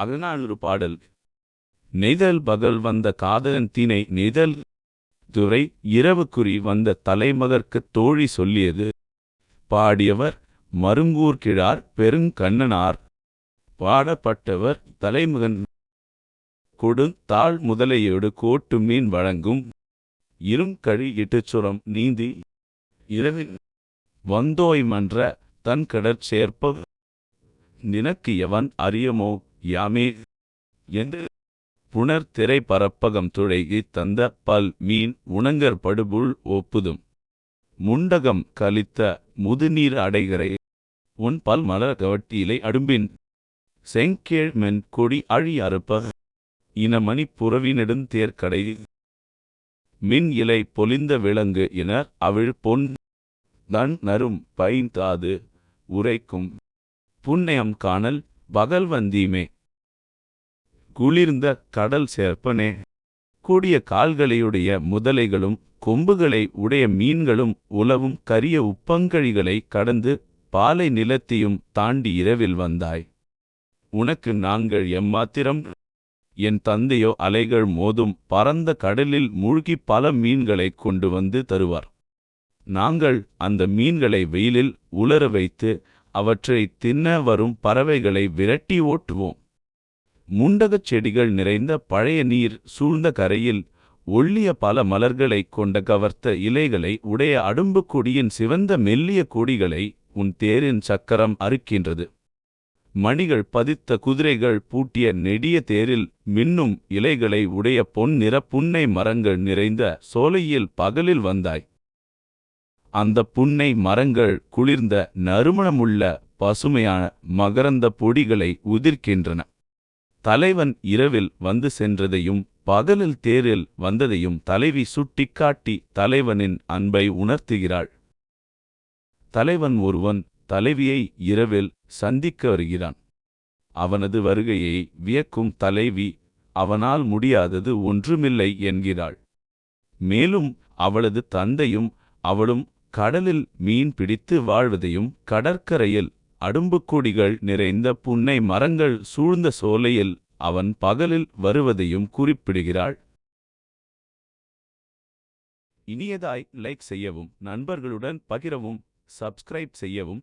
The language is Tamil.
அகநானூறு பாடல். நெய்தல் பகல் வந்த காதலன் தீனை நெய்தல் துறை இரவுக்குறி வந்த தலைமகர்க்குத் தோழி சொல்லியது. பாடியவர் மருங்கூர்கிழார் பெருங்கண்ணனார். பாடப்பட்டவர் தலைமகன் கொடு தாழ் முதலையோடு கோட்டு மீன் வழங்கும். இரும் கழி இட்டுச்சுரம் நீந்தி இரவில் வந்தோய் மன்ற தன் கடற் சேர்ப்ப நினக்கு எவன் அறியமோ யாமே. என்று புனர் திரை பரப்பகம் துழைகி தந்த பல் மீன் உணங்கர் படுபுள் ஒப்புதும். முண்டகம் கலித்த முதுநீர் அடைகரை உன் பல் மலர் கவட்டியிலை அடும்பின் செங்கேழ் மென் கொடி அழி அறுப்ப இனமணி புறவி நெடுந்தேர்க்கடை மின் இலை பொலிந்த விலங்கு என அவிழ் பொன் தன் நரும் பைந்தாது உரைக்கும் புண்ணியம் காணல் பகல்வந்தீமே. குளிர்ந்த கடல் சேர்ப்பனே. கூடிய கால்களையுடைய முதலைகளும் கொம்புகளை உடைய மீன்களும் உலவும் கரிய உப்பங்கழிகளை கடந்து பாலை நிலத்தையும் தாண்டி இரவில் வந்தாய். உனக்கு நாங்கள் எம்மாத்திரம்? என் தந்தையோ அலைகள் மோதும் பரந்த கடலில் மூழ்கி பல மீன்களை கொண்டு வந்து தருவார். நாங்கள் அந்த மீன்களை வெயிலில் உலர வைத்து அவற்றை தின்ன வரும் பறவைகளை விரட்டி ஓட்டுவோம். முண்டகச் செடிகள் நிறைந்த பழைய நீர் சூழ்ந்த கரையில் ஒள்ளிய பல மலர்களைக் கொண்ட கவர்த்த இலைகளை உடைய அடும்பு கொடியின் சிவந்த மெல்லிய கொடிகளை உன் தேரின் சக்கரம் அறுக்கின்றது. மணிகள் பதித்த குதிரைகள் பூட்டிய நெடிய தேரில் மின்னும் இலைகளை உடைய பொன் நிற புன்னை மரங்கள் நிறைந்த சோலையில் பகலில் வந்தாய். அந்த புன்னை மரங்கள் குளிர்ந்த நறுமணமுள்ள பசுமையான மகரந்த பொடிகளை உதிர்க்கின்றன. தலைவன் இரவில் வந்து சென்றதையும் பகலில் தேரில் வந்ததையும் தலைவி சுட்டிக்காட்டி தலைவனின் அன்பை உணர்த்துகிறாள். தலைவன் ஒருவன் தலைவியை இரவில் சந்திக்க வருகிறான். அவனது வருகையை வியக்கும் தலைவி அவனால் முடியாதது ஒன்றுமில்லை என்கிறாள். மேலும் அவளது தந்தையும் அவளும் கடலில் மீன் பிடித்து வாழ்வதையும் கடற்கரையில் அடும்புக்கொடிகள் நிறைந்த புன்னை மரங்கள் சூழ்ந்த சோலையில் அவன் பகலில் வருவதையும் குறிப்பிடுகிறாள். இனியதாய் லைக் செய்யவும் நண்பர்களுடன் பகிரவும் சப்ஸ்கிரைப் செய்யவும்